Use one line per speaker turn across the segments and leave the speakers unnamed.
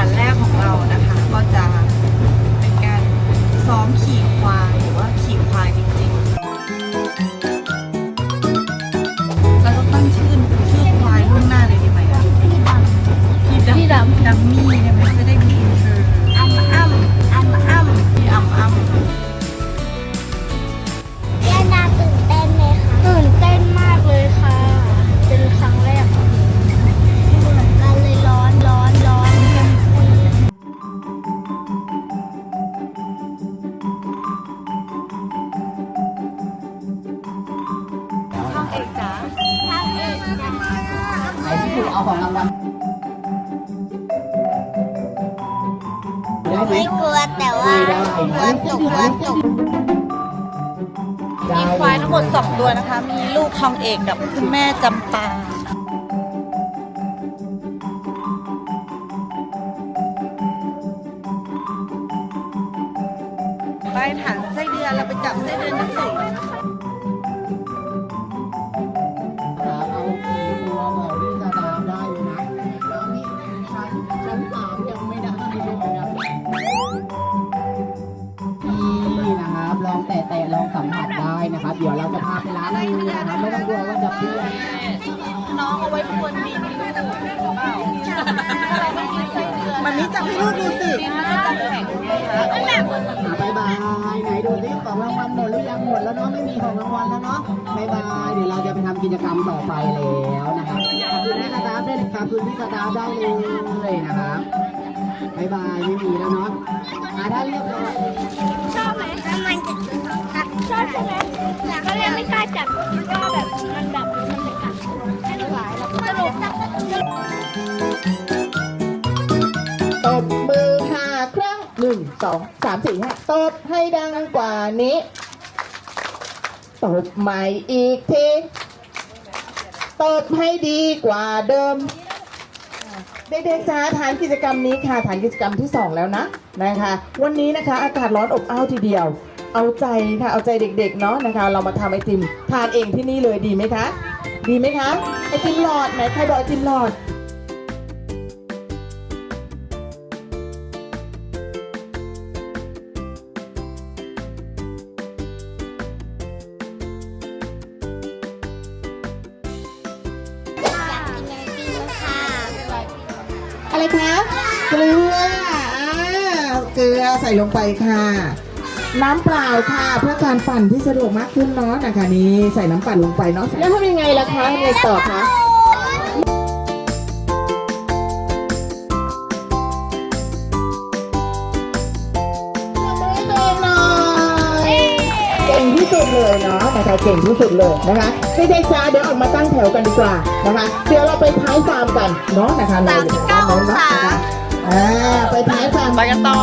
าน
แรกของเรานะคะ ก็จะเป็นการซ้อมขี่ควายหรือว่าขี่ควายจริงๆ ไม่
กลั
ว
แต่ว่ากลัวตกกลัวตก
มีควายทั้งหมดสองตัวนะคะ มีลูกทองเอกกับคุณแม่จำปาไปถังไส้เดือนเราไปจับไส้เดือนกันสิ
สัมผัสได้นะครับ เดี๋ยวเราจะพาไปร้านนึงนะครับไม่ต้องกลัวว่าจะเปื้อน
น้องเอาไว้บนดินมันนี้จับให้ลูกดูสิ
อะบายบายไหนดูสิของรางวัลหมดหรือยังหมดแล้วเนาะไม่มีของรางวัลแล้วเนาะบายบายเดี๋ยวเราจะไปทำกิจกรรมต่อไปแล้วนะครับขอบคุณแม่สตาฟได้เลยครับคุณพี่สตาฟได้เลยนะครับบายบายไม่มีแล้วเนาะอะถ้าเรียบร้อย
ชอบไหม บให้ดั
งกว่านี้ตบใหม่อีกทีตบให้ดีกว่าเดิม เด็กๆจ้าฐานกิจกรรมนี้ค่ะฐานกิจกรรมที่ 2 แล้วนะนะคะ วันนี้นะคะ อากาศร้อนอบอ้าวทีเดียว เอาใจค่ะเอาใจเด็กๆเนาะนะคะ เรามาทำไอติมทานเองที่นี่เลยดีไหมคะ ดีไหมคะไอติมหลอดไหนใครบอกไอติมหลอด
อะ
ไรคะเกลืออ่าเกลือใส่ลงไปค่ะ น้ำเปล่าค่ะ เพื่อการปั่นที่สะดวกมากขึ้นเนาะนะคะนี่ใส่น้ำปั่นลงไปเนาะแล้วทำยังไงล่ะคะยังไงต่อคะ สุดเลยเนาะนะคะเก่งที่สุดเลยนะคะไม่ใช่จ้าเดี๋ยวออกมาตั้งแถวกันดีกว่านะคะ เดี๋ยวเราไปท้ายฟาร์มกันเนาะนะคะเราอยู่ด้านโน้นเนาะนะคะอ่าไปท้ายฟาร์ม
ไปกันต่อ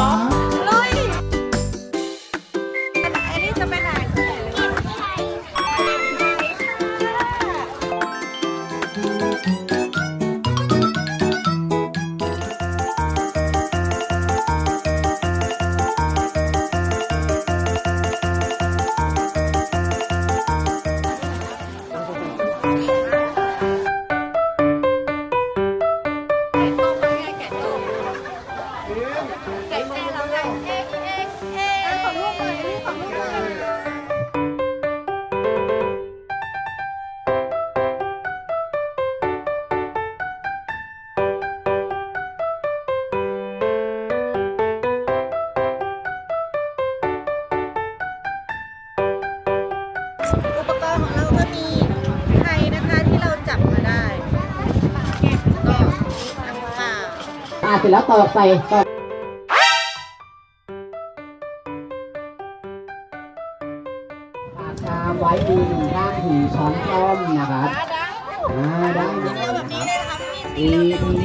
เส
ร็จแล้วตอกใส่ตอกปากชามไว้ดีหนึ่งด้านถือช้อนส้อมนะครับอ่าได้เลยนะครับตีตีตีน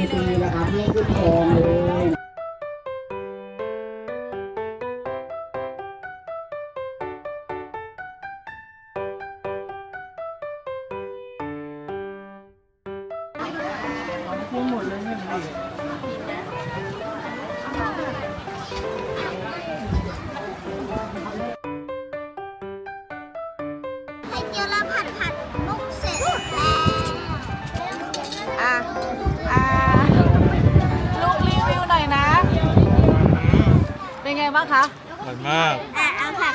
ะครับ เป็
นไงบ้างคะ
อร่อยมาก
อะเอาผัก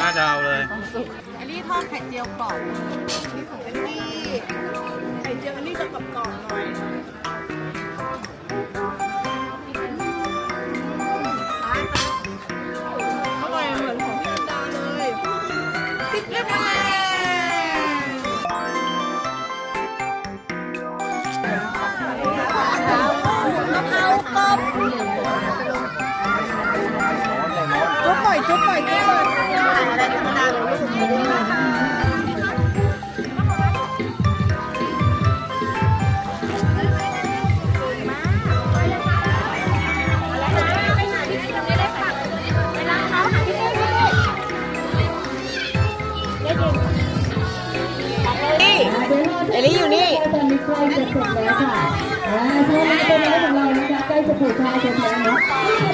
ห้าดาวเลย
เอลลี่ทอดไข่เจียวกรอบนี่ของเอลลี่ไข่เจียวเอลลี่จะกรอบๆหน่อย จุ๊บหน่อยจุ๊บหน่อยอยอะไรธรรมดาเลยลูกเอลี่อยู่นี่
ตอนนี้ใกล้จะเสร็จแล้วค่ะอ่าใช่แล้วเป็นน้ของเรานะคะใกล้จะผูกผ้าเสร็จแล้วเนาะนี่เป็นแม่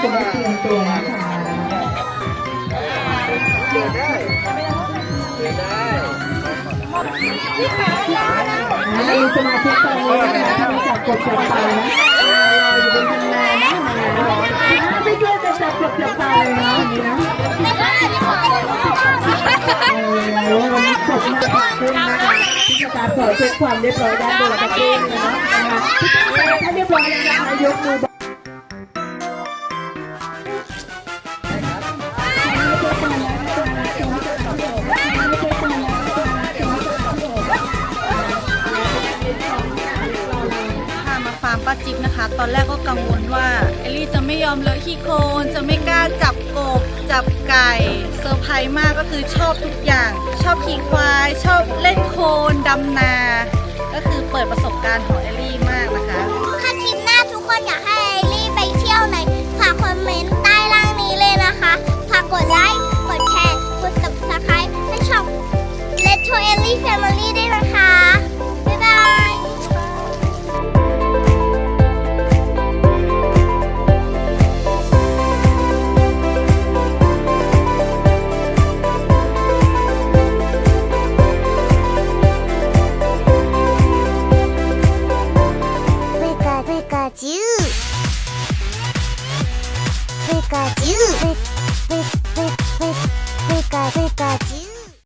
ค่ะแม่เป็นแม่ค่ะแม่เป็นแม่เตรียมตัวนะคะอ่ามีสมาชิกตอนนี้นะคะทำจับกดจับปลานะอ่ารออยู่บนทางนนะอ่าไปช่วยกันจับกดจับปลาเลยนะอันนี้นะเออวันนี้ขอบคุณขอบคุณนะคะที่จะการสอนเช็คความเรียบร้อยด้านบนตะเกียงนะคะถ้าเรียบร้อยแล้วนะคะยกมือ
มาฟาร์มป้าจิ๊บนะคะ ตอนแรกก็กังวลว่า เอลลี่จะไม่ยอมเลอะขี้โคลนจะไม่กล้าจับกบ จับไก่เซอร์ไพรส์มากก็คือชอบทุกอย่าง ชอบขี่ควาย ชอบเล่นโคลนดำนา ก็คือเปิดประสบการณ์ของเอลลี่มากนะคะ
ถ้าคลิปหน้าทุกคนอยากให้ไอรี่ไปเที่ยวไหนฝากคอมเมนต์ใต้ล่างนี้เลยนะคะ ฝากกดไลค์